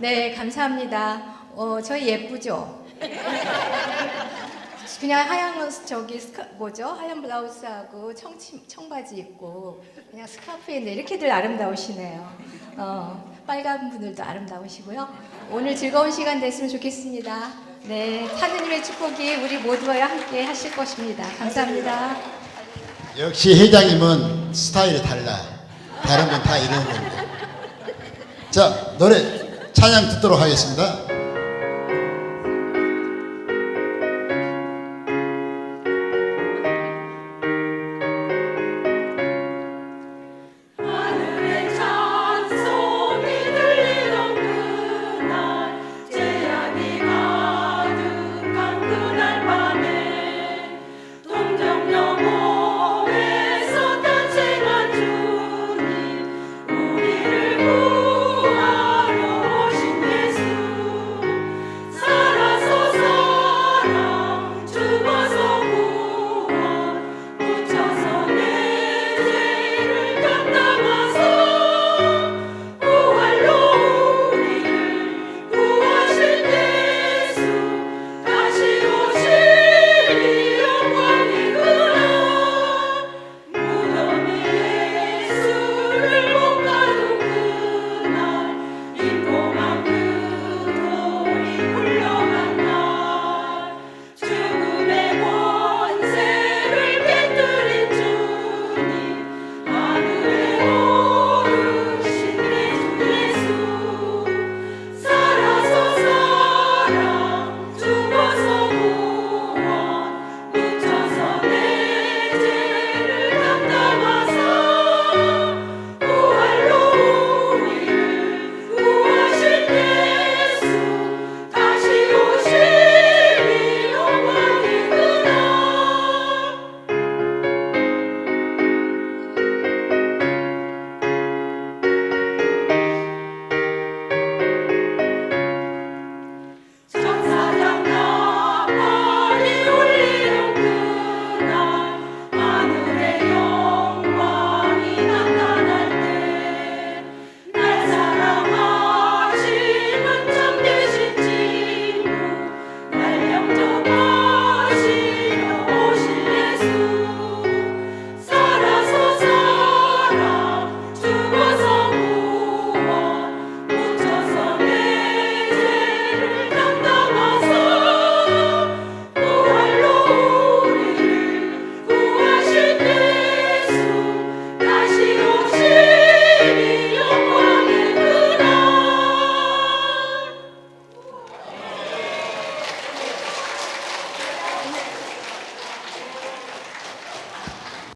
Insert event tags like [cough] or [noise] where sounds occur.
네, 감사합니다. 어, 저희 예쁘죠? [laughs] 그냥 하얀 옷 저기 뭐죠? 하얀 블라우스하고 청치, 청바지 입고 그냥 스카프 있는데 이렇게들 아름다우시네요. 어, 빨간 분들도 아름다우시고요. 오늘 즐거운 시간 됐으면 좋겠습니다. 네, 하느님의 축복이 우리 모두와 함께 하실 것입니다. 감사합니다. 역시 회장님은 스타일이 달라. 다른 건다 이러는 건데. 자, 노래 찬양 듣도록 하겠습니다.